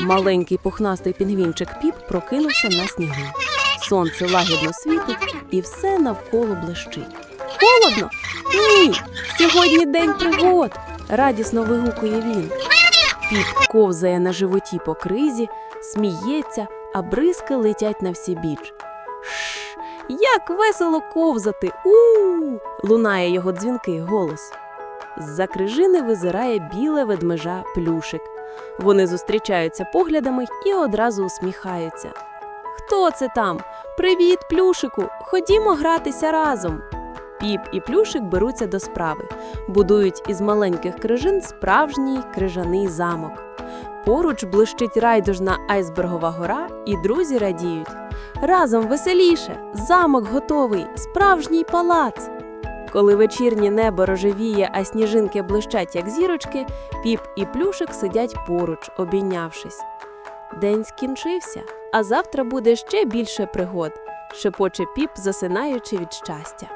Маленький пухнастий пінгвінчик Піп прокинувся на снігу. Сонце лагідно світить і все навколо блищить. Холодно? Ні. Сьогодні день пригод. радісно вигукує він. Піп ковзає на животі по кризі, сміється, а бризки летять на всі біч. Шш, як весело ковзати! у лунає його дзвінкий голос. З-за крижини визирає біле ведмежа плюшик. Вони зустрічаються поглядами і одразу усміхаються. Хто це там? Привіт, плюшику! Ходімо гратися разом. Піп і плюшик беруться до справи, будують із маленьких крижин справжній крижаний замок. Поруч блищить райдужна айсбергова гора, і друзі радіють. Разом веселіше, замок готовий, справжній палац. Коли вечірнє небо рожевіє, а сніжинки блищать, як зірочки, піп і плюшик сидять поруч, обійнявшись. День скінчився, а завтра буде ще більше пригод, шепоче піп, засинаючи від щастя.